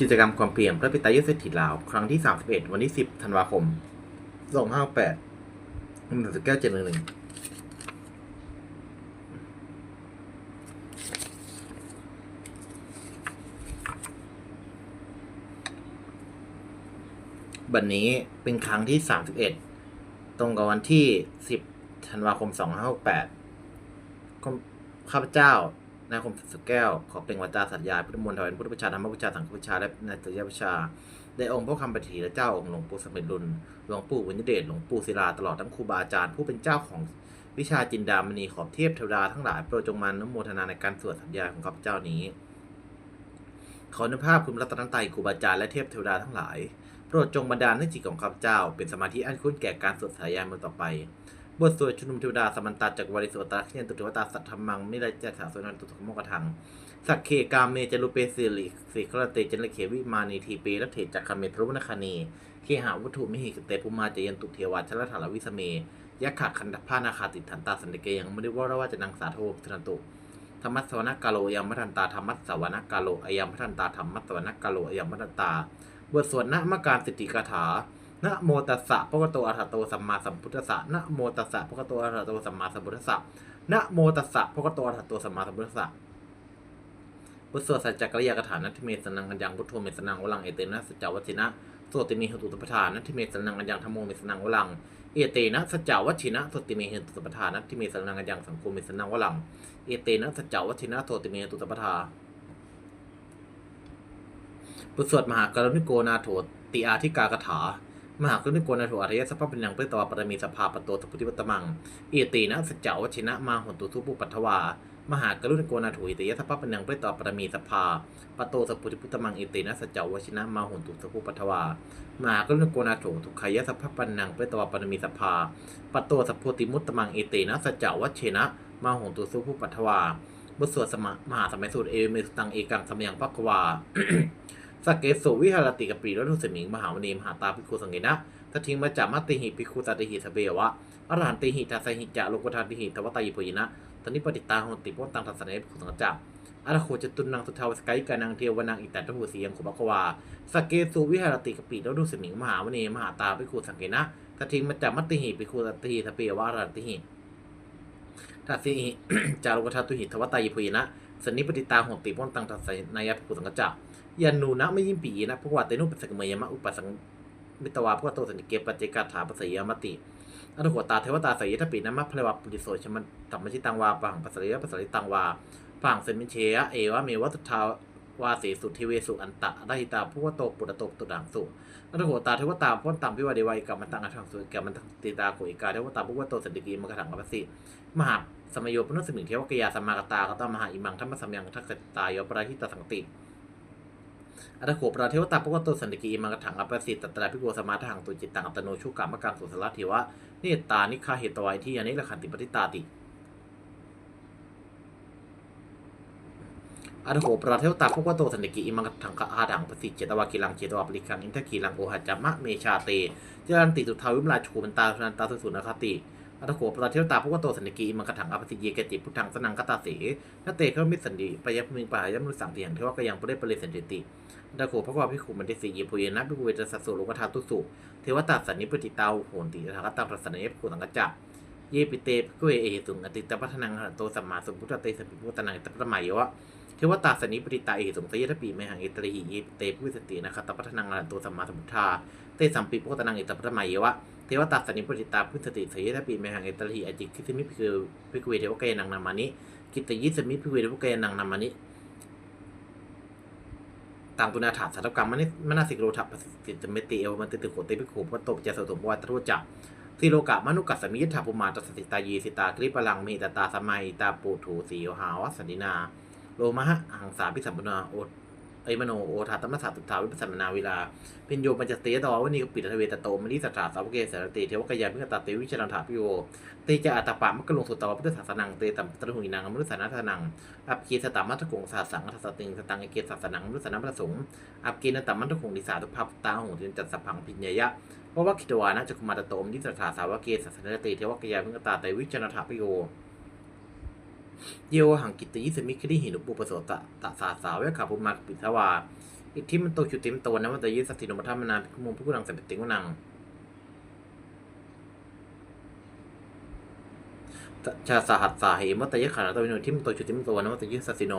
กิจกรรมความเปลี่ยนพระปิตายเศรษฐีลาว ครั้งที่ 31 วันที่ 10 ธันวาคม 258หนึ่งสิบเก้าเจ็ดหนึ่งหนึ่งบัดนนี้เป็นครั้งที่ 31 ตรงกับวันที่ 10 ธันวาคม 2568ข้าพเจ้า นายคมสุดแก้ว ขอเป็นวาจาสัตยาพุทธมนต์ถวายพุทธประชาธรรมประชาสังฆประชาและนาจยประชาได้องค์พระคำปฏิและเจ้าองค์หลวงปู่สมเด็จรุนหลวงปู่วิญญเดชหลวงปู่ศิลาตลอดทั้งครูบาอาจารย์ผู้เป็นเจ้าของวิชาจินดามณีขอบเทพเทวดาทั้งหลายโปรดจงมานุโมทนาในการสวดสัญญาของข้าพเจ้านี้ ขออนุภาพคุณรัตนตรัยครูบาอาจารย์และเทพเทวดาทั้งหลาย โปรดจงบันดาลให้จิตของข้าพเจ้า เป็นสมาธิอันคุ้นแก่การสวดสายยานมือต่อไป บทสวดชุนุมเทวดาสมันตาจากวาริสวตาเขียนตุเทวตาสัทธรรมังมิไรจาสาสนันตุสมโมกทังสักเคกามเมจรุเปสิริสิครเตจันเลเขวิมานีทีเปรัตเถจักขเมทรุวนคณีเคหาวัตถุมิหิกเตปุมาจยันตุเทวาชลถาลวิสเมยักขะคันดพานาคาติทันตาสันเดเกยังไม่ได้ว่าว่าจะนังสาโทธนันตุธรรมัสวนกาโลยามมันตาธรรมัสวนกาโลอายามมันตาธรรมัสวนกาโลอายามมันตาบทสวดนะมการสิทธิกถา นะโมตัสสะพระกโตอะระหะโตสัมมาสัมพุทธัสสะนะโมตัสสะพระกโตอะระหะโตสัมมาสัมพุทธัสสะนะโมตัสสะพระกโตอะระหะโตสัมมาสัมพุทธัสสะพุทธสวดสัจจกริยากถานัทธิเมสนังกัญญังพุทโธเมสนังวลังเอเตนะสัจจวัชินะสติเมหตุตปทานัทธิเมสนังกัญญังธรรมโมเมสนังวลังเอเตนะสัจจวัชินะสติเมหตุตปทานัทธิเมสนังกัญญังสังโฆเมสนังวลังเอเตนะสัจจวัชินะสติเมหตุตปทาพุทธสวดมหากรุณิโกนาโถติอาธิกากถา มหากรุณิโกนาโถอารยสัพพะเป็นยังเปตวปรมีสภาปโตสัพพุทธิปัตมังเอตีนะสจจวชินะมาหุนตุทุปุปัทวามหากรุณโกนาโถอิตยสัพพะเป็นยังเปตวปรมีสภาปโตสัพพุทธิปุตมังเอตีนะสจจวชินะมาหุนตุสัพพุปัทวามหากรุณโกนาโถทุกขายสัพพะเป็นยังเปตวปรมีสภาปโตสัพพุติมุตตมังเอตีนะสจจวชินะมาหุนตุสัพพุปัทวาบทสวดสมมหาสมัยสูตรเอเมสตังเอกังสมยังพักวา สักเกสุวิหารติกปีรัตุสมิงมหาวณีมหาตาภิกขุสังเกนะทัทิงมาจากมัตติหิภิกขุสัตติหิสเบวะอรหันติหิทัสหิจะโลกุทันติหิทวตายิปุยนะตนิปติตาหนติพวตังทัสสเนภิกขุสังจักอรโคจตุนังสุทาวสกายกานังเทวนังอิตัตหูเสียงขุบกวาสักเกสุวิหารติกปีรัตุสมิงมหาวณีมหาตาภิกขุสังเกนะทัทิงมาจากมัตติหิภิกขุสัตติหิสเบวะอรหันติหิทัสสิหิจารุกทัตุหิทวตายิปุยนะสนิปติตาหนติพวตังทัสนายภิกขุสังจัก ยันนูนะไม่ยิ่งปีนะพวกว่าเตนุปัสสกเมยมะอุปสังมิตวาพวกโตสันเกปปัจเจกาถาปัสยามติอันหัวตาเทวตาสยทปีนะมะพลวะปุริโสชมันตัมมชิตังวาปังปัสริยปัสริตังวาปังเซมิเชยะเอวะเมวะตุทาวาสีสุเทเวสุอันตะได้ตาพวกโตปุตโตตุดังสุอันหัวตาเทวตาพ้นตัมพิวาเดวัยกับมันตังอัทังสุกับมันติตาโกอิกาเทวตาพวกโตสันติกีมกถังกัปสิมหาสมโยปนุสมิงเทวกยาสมากตากตมหาอิมังธรรมสัมยังทักษตายอปราหิตาสังติ อัตโขปราเทวตาปกตสันติกีมังกถังอปสิตตตราพิโกสมาทังตุจิตตังอัตโนชุกามกังสุสละเทวะเนตตานิคาเหตวายที่อนิรขันติปฏิตาติอัตโขปราเทวตาปกตสันติกีมังกถังคอาดังปสิเจตวากิลังเจตวาปริคังอินทกีลังโอหัจมะเมชาเตเจรันติสุทาวิมลาชูมันตาสุนันตาสุสุนคติอัตโขปราเทวตาปกตสันติกีมังกถังอปสิเยเกติพุทธังสนังคตาเสนเตเขามิสันติปยพมิงปายมุสังเตียงเทวะกยังปริปริสันติ ดาโขพระกวาพิขุมันเตสีเยปุเยนะพิกุเวตสัสสุโลกธาตุสุเทวตาสันนิปติตาโหนติทากตังระสันนิปกุสังกจจะเยปิเตพิกุเวเอสุงอติตพัฒนังหะโตสัมมาสัมพุทธเตสัมปิพุทธนังอิตตปะมายยวะเทวตาสันนิปติตาเอหิสุงสยทปีเมหังเอตริหิเยปิเตพิวิสตินะคะตพัฒนังหะโตสัมมาสัมพุทธาเตสัมปิพุทธนังอิตตปะมายยวะเทวตาสันนิปติตาพุทธติสยทปีเมหังเอตริหิอจิคิสมิพิกุพิกุเวเทวกายนังนามานิกิตตยิสมิพิกุเวเทวกายนังนามานิ ต่างตุนาถาสารกรรมมนิมนาสิกโรทัปสิตเมติเอวมันติติโขติปิโขพัตโตปเจสสมวัตรุจักสิโลกะมนุกัสมิยถาปุมาตสสิตายีสิตากริปลังมีตตาสมัยตาปูถูสีหาวสันดินา โลมะหะหังสาพิสัมปนาโอ ไอมโนโอทาตมะสาตุถาวิปัสสนาเวลาเป็นโยปัญจเตตอวันีกปิตเวตโตมนิสัตถาสาวเกสารติเทวกยาพิกตาเตวิชรันถาพิโยเตจะอัตปะมะกะลงสุตตวพุทธศาสนังเตตัมตระหุยนางมนุษยนาทนังอัปกีสตามัตถกงสาสังอัตสติงสตังเอเกศาสนังมนุษยนาประสงค์อัปกีนตามัตถกงดิสาตุภัพตาหงทินจัตสพังพิญญยะเพราะว่าคิตวานะจักมาตโตมนิสถาสาวเกศาสนติเทวกยาพิกตาเตวิชรันถาพิโย เยวหังกิตยิสมิคดิหินุปุปโสตะตะสาสาวะขาปุมาปิทวาอิทธิมันโตชุติมโตนะมันตยิสตติโนมัทมนาภิกขุมุงภิกขุนังสัมปติงวนังชาสหัสสาเหมัตยขันตวิโนทิมโตชุติมโตนะมัตยิสัตติโน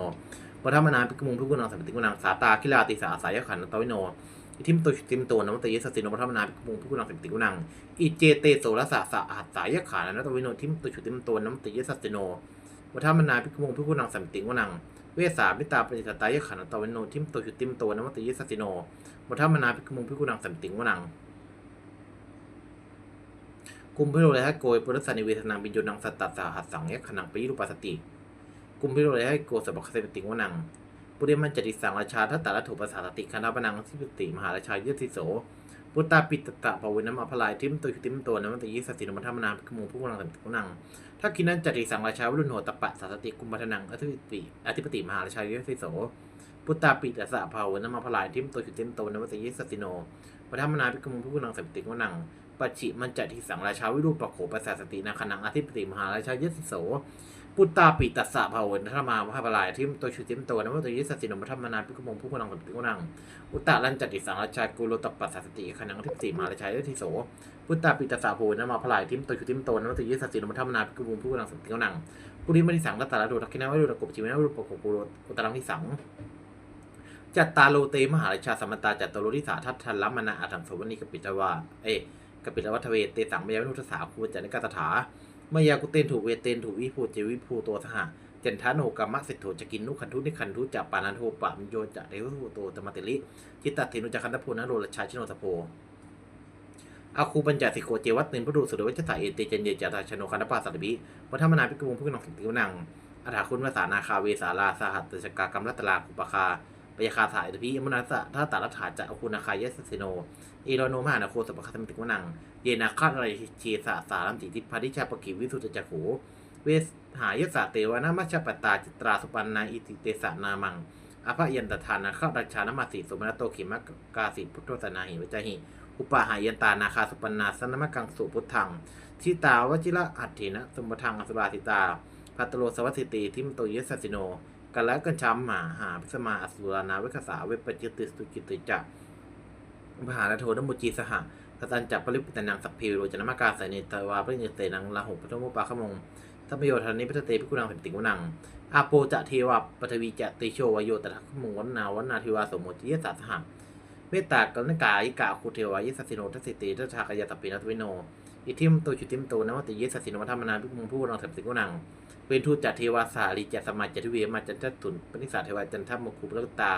มัทมนาภิกขุมุงภิกขุนังสัมปติงวนังสาตาคิลาติสาสายขันตวิโนอิทิมโตชุติมโตนะมัตยิสัตติโนมัทมนาภิกขุมุงภิกขุนังสัมปติงวนังอิเจเตโสรสะสะหัสสายขันนตวิโนทิมโตชุติมโตนะมัตยิสติโน มัทมนาภิกมงภิกุนังสัมติงวนัง เวสามิตาปฏิสตายขันตวิโนทิมโตชุติมโตนมัตยิสัสิโนมุทัมมนาภิกมงภิกุนังสัมติงวนังกุมพิโรเลยให้โกยปุรสันิเวทนังบินโยนังสัตตสาหัสสังยขนังปิรุปัสสติกุมพิโรเลยให้โกสบักเสปติงวนังปุริมันจติสังราชาทัตตาละถูปสาสติคันธปนังสิปติมหาราชาเยติโส ปุตตาปิตตะภาวินัมอภลายทิมโตชุติมโตนมัตยิสัสสิโนมุทัมมนาภิกมุงภิกุนังสัมติงวนังถ้ากินนั้นจติสังราชาวิรุณโหตปะสาสติกุมพัฒนังอธิปติอธิปติมหาราชาเยสิโสพุตตาปิตสะภาวนมาพลายทิมโตชุติมโตนวัตยิสติโนปทัมมนาภิกมุงพุกุนังสัมติวนังปัจฉิมันจะทิสังราชาวิรูปปโขปัสสาสตินาคนังอธิปติมหาราชาเยสิโส พุตตาปิตัสสะภาวนธรรมามหาพลายทิมโตชุติมโตนวัตยิสตินปทัมมนาภิกมุงพุกุนังสัมติวนังอุตตาลันจติสังราชากุโลตปัสสสติคนังอธิปติมาราชาเยสิโสพุตตาปิตัสสะภาวนมาพลายทิมโตชุติมโตนวัตยิสตินปทัมมนาภิกมุงพุกุนังสัมติวนังปุริมณิสังกัตตาลโดทักขินาวิรุตกบจิวินาวิรุปโขกุโลอุตตรังทิสังจัตตาโลเตมหาราชาสมตาจัตตโลทิสาทัตทันลัมมนาอาถังสวนีกปิตวาเอกปิตวัทเวเตสังเมยาวินุทสาคูจันกาตถา มายากุเตนถูกเวเตนถูกวิภูเจวิภูตัวสหะจันทาโนกรรมะเสถโถจะกินนุขันทุนิขันทุจัปปานันโทปะมิโยจะเทวสุโตตมติลิจิตตเทนุจักขันตโพนะโรลชาชิโนตโพอาคูปัญจสิโกเจวัตเนนพระดูสุดวัชสาเอเตจันเยจตาชโนคันตปาสัตบิวัฒมนาพิกมุพิกนังสิงติวนังอัฏฐาคุณวสานาคาเวสาลาสหัตตชกากรรมรัตลาคุปคา ปยาคาสายตพีมนัสสะถ้าตาลัฐาจะอคุณาคายสสิโนอีโรโนมหานาโคสปะคัสมิติวนัง เยนาคาอะไรเชสาสารัมติทิพาริชาปกิวิสุตจักโขเวสหายสาเตวนามัชปตาจิตราสุปันนาอิติเตสานามังอภยันตทานาข้าราชานามาสีสมณโตขิมะกาสิพุทธสนาหิวจหิ อุปาหายันตานาคาสุปันนาสนมกังสุพุทธังทิตาวจิระอัตถินะสมบทังอสุราสิตาพัตโลสวัสสิติทิมโตเยสัสิโน กันแล้วกันช้ำหมาหาพิสมาอสุรานาเวคสาเวปจิตติสุจิติจักมหาลโทนมุจีสหะกตันจับปริปิตนังสัพพิโรจนมกาสายเนตวาปริเนเตนังลาหุปทมุปาขมงทัพโยธานิพิเตพิกุนังสัติกุนังอาโปจะเทวะปทวีจะติโชวโยตถะขมงวันนาวันนาทิวาสมโมจิยสัสหะเมตตากรณกายกาคุเทวายสัสสิโนทัสสิติทัชากายตปินัตวิโน อิทิมโตจุติมโตนวัตยิสัสสิโนธรรมนาพิมุงผู้รองสัมติกุนัง เป็นทูตจัตเทวาสาลีจัตสมาจัตเวมาจันทตุนปณิสาเทวาจันทมคุปลกตา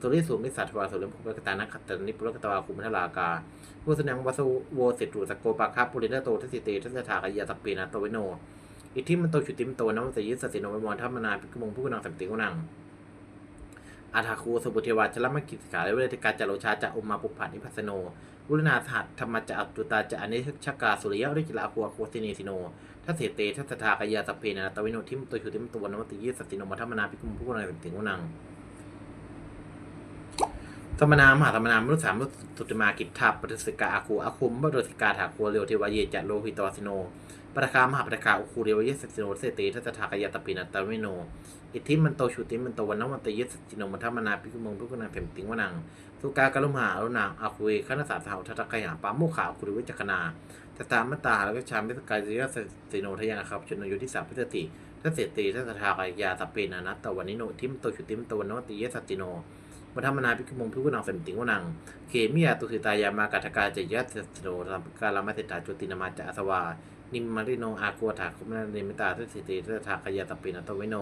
สุริสูมิสาเทวาสุริมุปลกตานักขัตตนิปลกตวาคุมทลากาผู้แสดงวสโวเสตุสโกปาคาปุรินโตทัสิเตทัสถากายาตปีนาโตเวโน อิทิมันโตชุติมโตนวัตยิสสิโนเวมลธรรมนาพิกมงผู้กนางสัมติกุนังอาทาคูสุบุเทวาชลมกิจขาและเวทกาจโรชาจะอุมาปุพันิพัสโนวุรนาสหัตธรรมจะอัตตุตาจะอเนชกาสุริยะริจิลาคัวโคสินีสิโน ถ้าเสเตทัสทากายาตเพนะตวิโนทิมตัวชุติมตัวนวัตยิสัสสินมัทมนาพิกุมผู้นางสัมติกุนังสมนามหาสมนามมนุษสามสุติมากิจทับปฏิสิกาอาคูอาคุมบดสิกาถาคัวเรียวเทวเยจะโลหิตวสิโนปรคามหาปรคาอุคูเรียวเยสสิโนเสเตทัสทากายาตปินะตวิโน อิทธิมันโตชุติมันโตวันนวันตยิสสิโนมัทมนาพิกุมงพิกุนังเถมติงวนังสุกากะลุมหาอรุณาอาคุยขณะสาสาวทัตตะกยาปาโมขาคุริวิจักนา ตตามตาแล้วก็ชามพิสกายสิยสสิโนทยานะครับชนโยที่สามพิสติทัสเสตีทัสทากายาตเปนานัตตวันนิโนทิมโตชุติมโตวันนวัตยิสสิโนมัธรรมนาพิกมงพิกุนังเสมติงวนังเคมิยาตุสิตายามากัตกาจยัสสโนรรมกาลามาเตตาจุตินามาจาสวานิมมาริโนอากัวถาคุมนาเนมิตาทัสสิติทัสทากายาตปินาตวิโน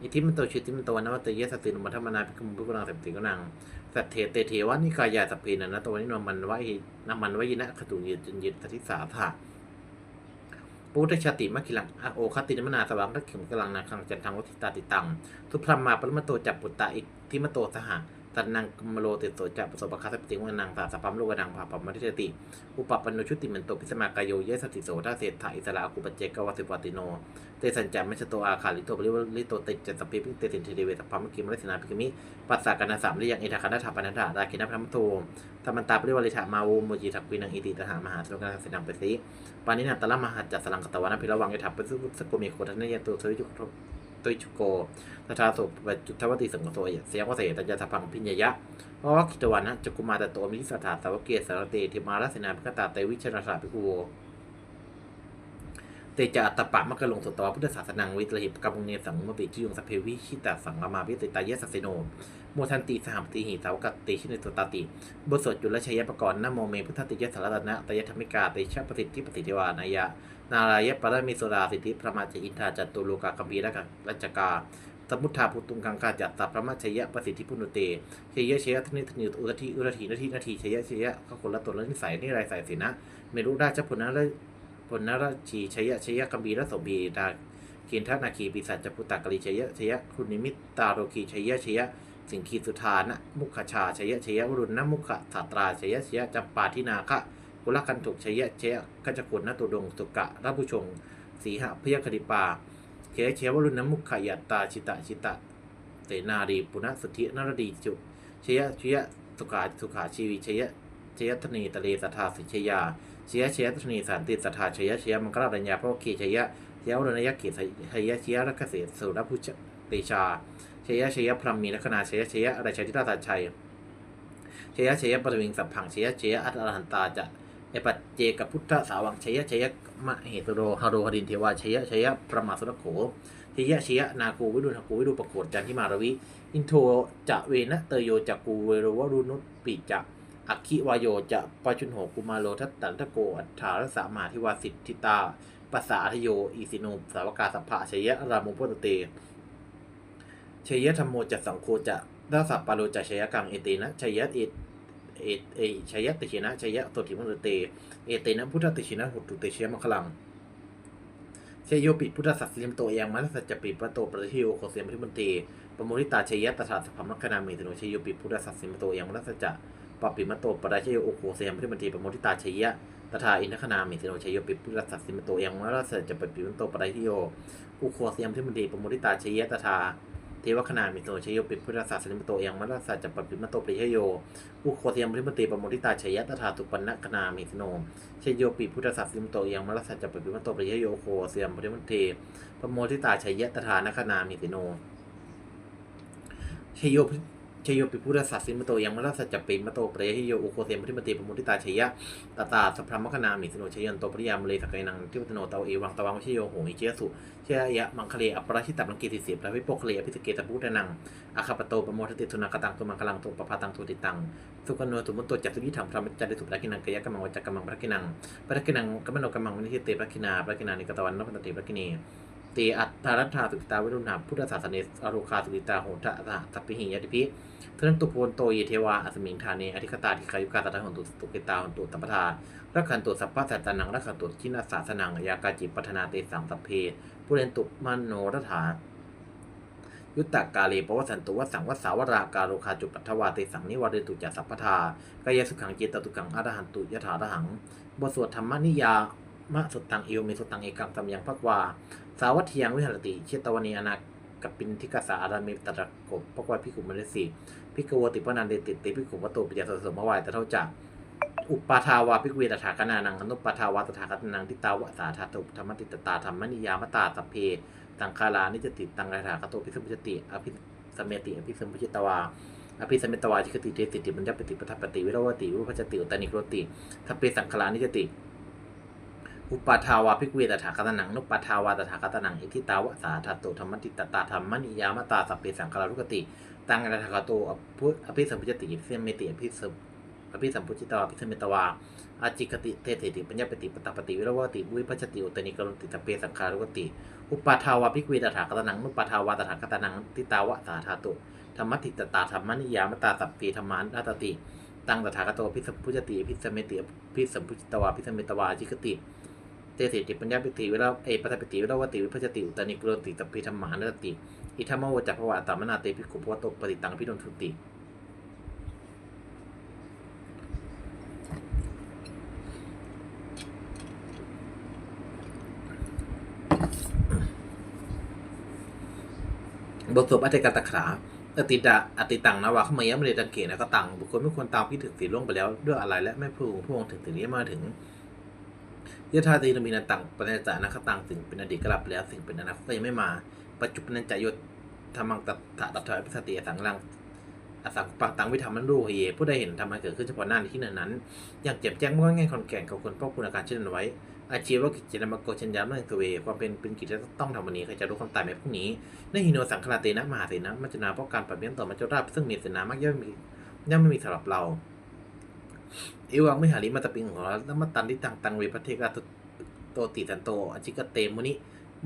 อิทิมโตชิติมโตวนนวัตยสตินมัธรรมนาพิกมงพิกุนังเสมติงวนัง สัตเทเตเทวานิกายาสปินะนะตวันนิโนมันวะนามันวะยินะขตุยิจยิตทิสาธาปุถุชาติมะกิลังอโอคตินมนาสวังทักเข็มกลังนาคังจันทังวัติตาติตังทุพรมมาปรมโตจับปุตตะอิทิมโตสหะ ตันนังกมโลติโสจะประสบคัสสติวันังสาสพัมโลกนังภาปมทิเตติอุปปันโนชุติมันโตพิสมากายโยเยสติโสทาเศรษฐาอิสระกุปเจกวาสิปติโน เตสัญจามัชโตอาคาลิโตปริวลิโตติจสปิพิเตตินเทเดเวสพัมกิมรัสนาพิกมิปัสสากนาสามเรียงเอทาคันธาปนันธาดาคินัพรมโทธรรมันตาปริวลิธามาวูโมจิทักวินังอิติตหามหาสโลกัสสินังเปสิปานินาตละมหาจัสสังกตวานะพิระวังยถาปสุสกุมิโคทันเนยตุสวิจุ ตุยชุโกตถาสุปจุทวติสังกโสยเสียงวเสตัญญาสพังพิญญยะเพราะว่ากิตวันนะจักุมาตโตมิสถาสาวกเกสารเตธิมารสนาพิกตาเตวิชนาสาภิกขุโว เตจาอัตปะมะกะลงสตวพุทธศาสนังวิตรหิปกัมมุเนสังมปิจิยงสพเพวิชิตาสังมาวิติตายะสัสโนโมทันติสหมติหิสาวกติชินตุตาติบทสวดจุลชัยปกรณ์นโมเมพุทธติยะสารตนะตยธรรมิกาติชะปฏิทิปฏิทิวานายะ นารายะปรมิโสดาสิทธิพระมาจอินทาจัตุโลกาคัมภีรกัรัจกาสมุทธาภูตุงกังกาจัตตาพระมาชยะประสิทธิพุนุเตเชยะเชยะทนิทนิอุรทีอุรทีนาทีนาทีเชยะเชยะก็คนละตัวละนิสัยนี่ไรใส่สินะเมรุราชผลนะ แลนราชีชยะชยะกัมบีรสมบีดากีนทนาคีปิสัจจพุตตากริชยะชยะคุณนิมิตตาโรคีชยะชยะ สิงคีสุธานะมุขชาชยะชยะวรุณนะมุขสาตราชยะชยะจำปาทินาคะกุลกันตุกชยะชยะกัจจกุลนตุดงสุกะรับผู้ชงสีหะพยคดิปาเขเชวรุณมุขยัตตาชิตะชิตะเสนารีปุณสุทธินรดีจุชยะชยะสุขาสุขาชีวิชยะชยะธนีตะเลสทธาสิชยา เชยะเชยะธนีสันติสัทธาเชยะเชยะมังคลารัญญาพระเกเชยะเชยวรณยกิจเชยะเชยะรักเกษตรสุรพุชเตชาเชยะเชยะพรหมีลัคนาเชยะเชยะอะไรชัยทิราชัยเชยะเชยะปรวิงสัพพังเชยะเชยะอัตอรหันตาจะเอปัจเจกับพุทธสาวังเชยะชยะมะเหตุโรฮาโรหดินเทวาเชยะชยะประมาสุรโขชยะชยะนาคูวิรุณกูวิรุปโกฏจันทิมารวิ อินโทจะเวนะเตโยจักกูเวโรวรุนุปิจะ อัคคิวายโยจะปจุนโหกุมาโลทัตตันทโก อัฏฐารสามาธิวาสิทธิตาปัสสาทโย อีสิโนสาวกาสัพพะชยะรามุปตเตเชยะธรรมโมจะสังโฆจะราสัปปาโลจะชยะกังเอเตนะชยะเอเอเอชยะติชินะชยะตติมุตเต เอเตนะพุทธติชินะหุตุเตเชยมังคลังเชยโยปิพุทธสัตสิมโตยังมัสสัจปิปะโตประทิโยโคเสมพิมนเตปโมริตาเชยะตถาสพมัคคณามิตโนเชยโยปิพุทธสัตสิมโตยังมัสสัจจะ ปปิมโตปราชโยโอโคเสียมพิมนเตปโมริตาเชยะตถาอินทคณามิตโนเชยโยปิพุทธสัตสิมโตยังมัสสัจจะปปิมโตปราชโยโอโคเสียมพิมนเตปโมริตาเชยะตถาเทวคณามิโตเชยโยปิพุทธสัตสิมโตยังมัสสัจจะปปิมโตปริยโยอุโคเทียมพิมตีปโมทิตาชยะตถาตุปันนคณามิสโนเชยโยปิพุทธสัตสิมโตยังมรัสจจปปิมโตปริยโยโคเสียมพิมเทปโมทิตาชยะตถานคณามิสโนเชยโย ชยโยปิพุทธสัตสิมโตยังมรสัจจปิมโตปริยโยอุโคเทียมพิมตีปโมทิตาชยะตตาสัพพรมคณามิสิโนชยันโตปริยามเลสกายนังทิวตโนเตาเอวังตวังเชยโยโหหิเจสุเชยะมังคเลอปราชิตามังกีติเสียพระวิโปคเลอภิสเกตพุทธนังอาคาปโตปโมทติทุนากตังตุมังคลังตุปปาตังตุติตังสุกโนตุมุตโตจัตตุนิถังพระมัจจาริสุปรักินังกยะกัมมังวจจกัมมังพระกินังพระกินังกัมมโนกัมมังวินิหิเตพระกินาพระกินานิกตวันนปตติพระกินี เตอัตตารัตถาสุกิตาวิรุณาพุทธศาสเนสอรุคาสุกิตาโหทะสหทัพพิหิยติพิเทนันตุโพนโตเยเทวาอัสมิงธาเนอธิคตาทิคายุกาตถาหนตุตุกิตาหนตุตัปปทารักขันตุสัพพะสัตตานังรักขันตุชินาสาสนังยากาจิปัฒนาเตสังสัพเพปุเรนตุมโนรัฐายุตตากาเลปวสันตุวสังวสาวราการุคาจุปัทวาเตสังนิวาเรตุจัสสัพพทากายสุขังเจตตุกังอรหันตุยถาระหังบทสวดธรรมนิยามะสุตังเอวเมสุตตังเอกังตัมยังพักวา สาวัตถียงวิหารติเชตวนีอนากับปินทิกสาอารามิตระกบปกวาพิกุมรสีพิกวติปนันเดติติพิกุมวัตโตปิยาสสมวายแตะเท่าจักอุปาทาวาพิกเวตถาคนานังอนุปาทาวาตถาคตนังทิตาวะสาธาตุธรรมติตตาธรรมนิยามตาสัพเพตังคาลานิจติตังราธาคโตพิสมุจติอภิสมเมติอภิสมุจตวาอภิสมเมตวาจิคติเทสิติปัญญปฏิปทัปติวิโรวติวิพัจติอุตานิโกรติทัพเปสังคลานิจติ อุปาทาวาภิกเวตถาคตนังนุปาทาวาตถาคตนังอิทิตาวะสาธาตุธรรมติตตาธรรมนิยามตาสัพเพสังคารุกติ ตังราธาคโตอภิอภิสมุจติอภิสมเมติอภิสมอภิสัมพุจิตวาอภิสมเมตวาอาจิกติเทเทติปัญญปฏิปตปฏิวิรวติวิพัจติอุตนิกรติทัพเปสังคารุกติ อุปาทาวาภิกเวตถาคตนังนุปาทาวาตถาคตนังทิตาวะสาธาตุธรรมติตตาธรรมนิยามตาสัพเพธรรมานัตติ ตังตถาคโตพิสัมพุจติพิสเมติพิสัมพุจิตวาพิสมเมตวาจิกติ เตสิติปัญญาปิติวิราเอปัตปิติวิราวติวิพัจติอุตานิกรติตัพพีธรรมานรตติอิทัมโมวจัพพวะตามนาเตภิขุภวตปฏิตังพิโนทุติบทสวดอัตติกาตะขาอติตะอติตังนาวาขมยะมเรตังเกนะก็ตังบุคคลไม่ควรตามที่ถึงสีล่วงไปแล้วด้วยอะไรและไม่พูงพวงถึงถึงนี้มาถึง ยะธาตีนมีนันตังปณิจานะคตังสิ่งเป็นอดีตกลับแล้วสิ่งเป็นอนาคตยังไม่มา ปัจจุบันจะยศธรรมังตัตถะตัตถะพิสติสังลังอสังปังตังวิธรรมันรู้เหยผู้ใดเห็นธรรมะเกิดขึ้นเฉพาะหน้าในที่นั้นนั้นอย่างแจ่มแจ้งว่าง่ายคอนแก่นกับคนป้อคุณอาการเช่นนั้นไว้ อาชีวกิจจนามโกชัญญาเมื่อตัวเวความเป็นเป็นกิจที่ต้องทำวันนี้ใครจะรู้ความตายในพรุ่งนี้ในหิโนสังคาเตนะมหาเสนะมัจจนาเพราะการปรับเปลี่ยนต่อมัจจุราชซึ่งมีเสนามักย่อมมีย่อมไม่มีสำหรับเรา เอวังไม่หาริมาตะปิงของเราแล้วมาตันที่ตังตังเวพระเทกาโตติสันโตอจิกเตมุนิ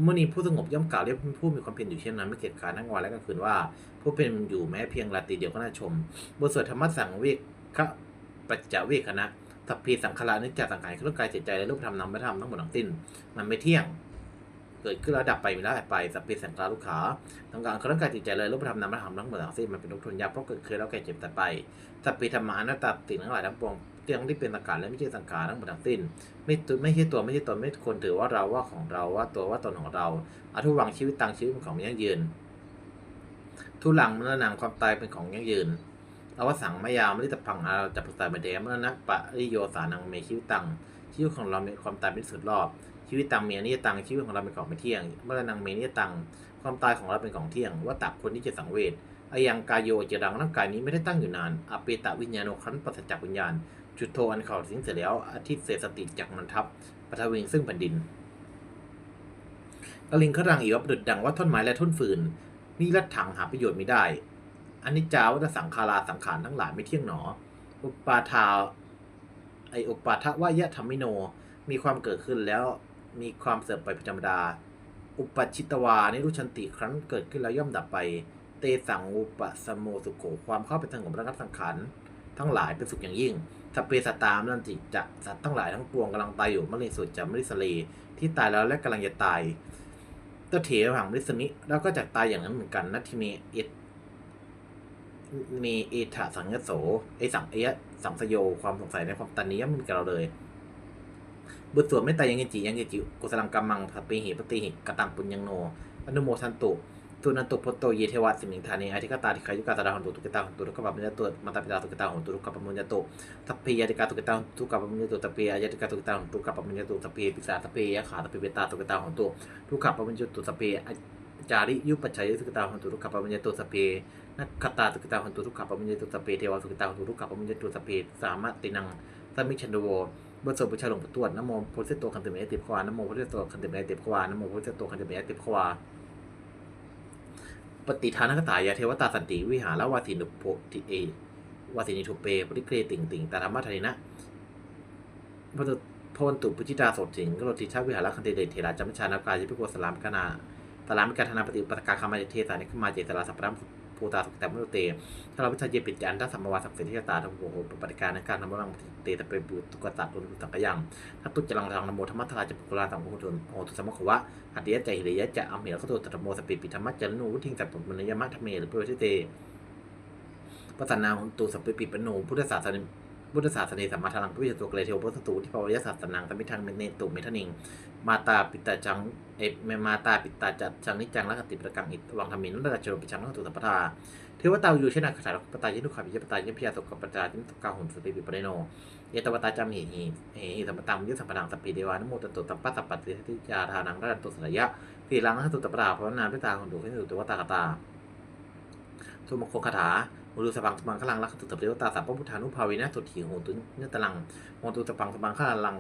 มุนีผู้สงบย่อมกล่าวเรียกผู้มีความเพียรอยู่เช่นนั้นไม่เกียจขานทั้งวันและกลางคืนว่า ผู้เป็นอยู่แม้เพียงราตรีเดียวก็น่าชมบทสวดธรรมะสังเวกขะปัจจเวคณะสัพพีสังขารนิจจสังขารคือร่างกายจิตใจและรูปธรรมนามธรรมทั้งหมดทั้งสิ้น มันไม่เที่ยง เกิดขึ้นแล้วดับไปมีแล้วหาไปสัพเพสังขารุขาทางการคือร่างกายจิตใจเลยรูปธรรมนามธรรมทั้งหมดทั้งสิ้นมันเป็นทุกข์ทนยากเพราะเกิดขึ้นแล้วแก่เจ็บแต่ไปสัพเพธรรมานัตตาสิ่งทั้งหลายทั้งปวงเรื่องที่เป็นสังขารและไม่ใช่สังขารทั้งหมดทั้งสิ้น ไม่ตัวไม่ใช่ตัวไม่ใช่ตนไม่ควรถือว่าเราว่าของเราว่าตัวว่าตนของเราอทุวังชีวิตตังชีวิตของยั่งยืน ทุลังมรณะความตายเป็นของยั่งยืนอวสังมายามฤตพังอาจับปุตตาเบเดมรณะปะริโยสานังเมชีวิตตังชีวิตของเรามีความตายเป็นสุดรอบ ชีวิตตังเมียนิยตังชีวิตของเราเป็นของไม่เที่ยงมรณะเมียนิยตังความตายของเราเป็นของเที่ยงว่าตักคนที่จะสังเวชอายังกายโยจะดังร่างกายนี้ไม่ได้ตั้งอยู่นานอเปตะวิญญาโนคันปัสจากวิญญาณ จุดโทอันเขาทิ้งเสร็จแล้วอาทิตย์เศษสติจากมันทับปฐวิงซึ่งแผ่นดินกลิงขรังอีวับดุดดังว่าท่อนไม้และท่อนฟืนนี่รัดถังหาประโยชน์ไม่ได้อันนี้จาวัตสังขาราสังขารทั้งหลายไม่เที่ยงหนอ อุปาทาไออุปาทวายะธรรมิโน มีความเกิดขึ้นแล้ว มีความเสื่อมไปเป็นธรรมดา อุปชิตวานิรุชันติครั้นเกิดขึ้นแล้วย่อมดับไป เตสังอุปสมโมสุโขความเข้าไปสงบระงับสังขารทั้งหลายเป็นสุขอย่างยิ่งสเพสตามนันติจะสัตว์ทั้งหลายทั้งปวงกำลังตายอยู่มร็งสุจะมริสเลที่ตายแล้วและกำลังจะตายตเถระหังมริสมิแล้วก็จะตายอย่างนั้นเหมือนกันนัตทิเมเอตมีเอถะสังยโสไอสังเอะสังสโยความสงสัยในความตันนี้ย่อมมีกับเราเลย บุตรสวดไม่ตายยังเงจิยังเงจิกุสลังกัมมังผัดปีหิปฏิเหกตังปุญญังโนอนุโมทันตุตุนันตุพโตเยเทวะสิมิงธานีอาทิกตาทิขายุกาตาดาหันตุตุกตาหันตุทุกขปัมมิยตุมาตาปิตาตุกตาหันตุทุกขปัมมิยตุทัพเพยติกาตุกตาหันตุกขปัมมิยตุทัพเพยติกาตุกตาหันตุกขปัมมิยตุทัพเพปิสาทัพเพยขาทัพเพเวตาตุกตาหันตุทุกขปัมมิยตุทัพเพจาริยุปัจจัยตุกตาหันตุทุกขปัมมิยตุทัพเพนักขตาตุกตาหันตุทุกขปัมมิยตุทัพเพเทวะตุกตาหันตุทุกขปัมมิยตุทัพเพสามตินังสมิชันโว บทสวดบูชาหลวงปู่ทวดนโมพุทธโตคันติเมติปควานโมพุทธโตคันติเมติปควานโมพุทธโตคันติเมติปควาปฏิทานคตายาเทวตาสันติวิหารวาสินุโพติเอวาสินิทุเปปริเครติงติงตาธรรมะทานินะพระพวันตุปุจิตาสดสิงกโรติชาวิหารคันติเดชเทระจัมชานากาจิพิโกสลามกนาตลามิกาธนาปฏิปตกาคามาเทสานิขมาเจตลาสัพพะ ภูตาสุกแต่มนุเตถ้าเราวิชาเยปิจจันทัสัมมวาสัพเสทิตาทั้งโหปฏิการในการนำรังเตตะเปบุตุกตัดตุนตังกยังถ้าตุจรังทางนโมธรรมทราจะปุกลาสังโหตุนโหตุสมะขวะหัตถิยะใจหิริยะจะอเมเหรขตุตตโมสปิปิธรรมะจันนูวุทิงสัพพมนยมะธรรมเมหรือเปรติเตปัสนาหุนตุสัพปิปิปโนพุทธศาสนา พุทธศาสนาสัมมาทานังพุทธตัวเกลเทวพุทธตูที่ปวยศาสนังตมิทังเมเนตุเมทนิง มาตาปิตาจังเอเมมาตาปิตาจัดจังนิจังลักติประกังอิตวังธรรมินนัตจโรปิชังนัตุสัพพทาเทวตาอยู่เช่นนักขายปตายินุขาปิยปตายิพิยาตกปตายินตกาหุนสุติปิปเรโนเยตวตาจามหิหิหิสัมปตังยุสัมปนังสัพพิเดวานโมตตุตัปปะสัพปติทิจาทานังรัตตุสระยะทีลังนัตุตัปราภวนาพิตาหุนตุขึ้นตุตวตากตาสุมโคคาถา โมุรุสปังสปังขลังลักตุตเปรวตาสัพพุทธานุภาวินะสุถีโหตุเนตลังโหตุสปังสปังขลัง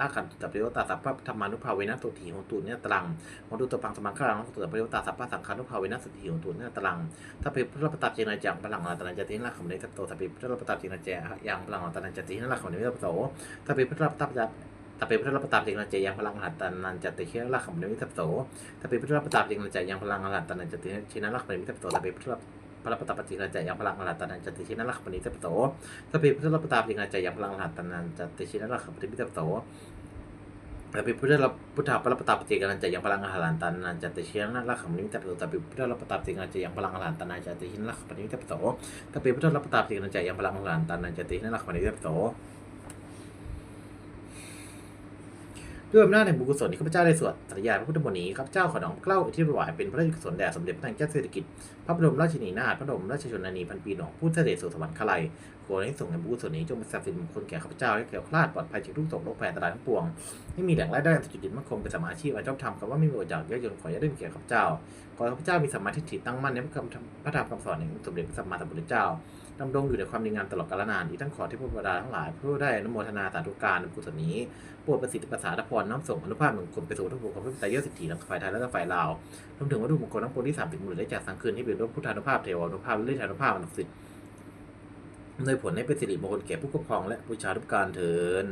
ลักขันตุตเปรวตาสัพพธรรมานุภาวินะสุถีโหตุเนตลังโหตุสปังสปังขลังลักตุตเปรวตาสัพพสังขานุภาวินะสุถีโหตุเนตลังถ้าเพพระประตับเจนาจังพลังอัตนันจตินลักขมเนทัตโตถ้าเพพระประตับเจนาแจยังพลังอัตนันจตินลักขมเนตโตถ้าเพพระประตับจถ้าเป็นพระประตับเจงนันจยังพลังหัตตันนันจติเชนลักขมเนมิทัพโสถ้าเป็นพระประตับเจงนันจยังพลังหัตตันนันจติเชนลักขมเนมิทัพโสถ้าเป็นพระ พระปตปฏินาจายังพลังอรหัตนันจติชินลักขปณิเตปโตสัพเพพุทธปตาปินาจายังพลังอรหัตนันจติชินลักขปณิเตปโตสัพเพพุทธพุทธพระปตาปฏิกันจายังพลังอรหัตนันจติชินลักขปณิเตปโตสัพเพพุทธรปตาปฏิกันจายังพลังอรหัตนันจติชินลักขปณิเตปโตสัพเพพุทธรปตาปฏิกันันจายังพลังอรหัตนันจติชินลักขปณิเตปโต ด้วยอำนาจแห่งบุญกุศลที่ข้าพเจ้าได้สวดสัตยาพระพุทธมนีข้าพเจ้าขอน้อมเกล้าอุที่ถวายเป็นพระราชกุศลแด่สมเด็จพระนางเจ้าสิริกิติ์พระบรมราชินีนาถพระบรมราชชนนีพันปีหนองผู้เสด็จสู่สวรรคาลัยขอให้ส่งแห่งบุญกุศลนี้จงเป็นศักดิ์สิทธิ์มงคลแก่ข้าพเจ้าให้แก่วคลาดปลอดภัยจากทุกโศกโรคภัยอันตรายทั้งปวงให้มีแหล่งรายได้สุจริตมั่นคงเป็นสมาอาชีพอันชอบธรรมคำว่าไม่มีอดอยากเยอะจนขออย่าได้มีแก่ข้าพเจ้าขอข้าพเจ้ามีสมาทิจิตั้งมั่นในพระคำพระธรรมคำสอนแห่งสมเด็จพระสัมมาสัมพุทธเจ้า ดำรงอยู่ในความดีงามตลอดกาลนานอีกทั้งขอที่พระบดาทั้งหลายผู้ได้นโมทนาสาธุการกุศลนี้โปรดประสิทธิประสาทพรน้อมส่งอนุภาพมงคลไปสู่ทุกผู้ของพระพิตรยสิทธิทั้งฝ่ายไทยและก็ฝ่ายลาวรวมถึงวัตถุมงคลทั้งปวงที่สามสิบหมื่นได้จากสังคืนที่เป็นรูปพุทธานุภาพเทวานุภาพและฤทธานุภาพอันศักดิ์สิทธิ์โดยผลให้เป็นสิริมงคลแก่ผู้ปกครองและบูชาทุกการเถิน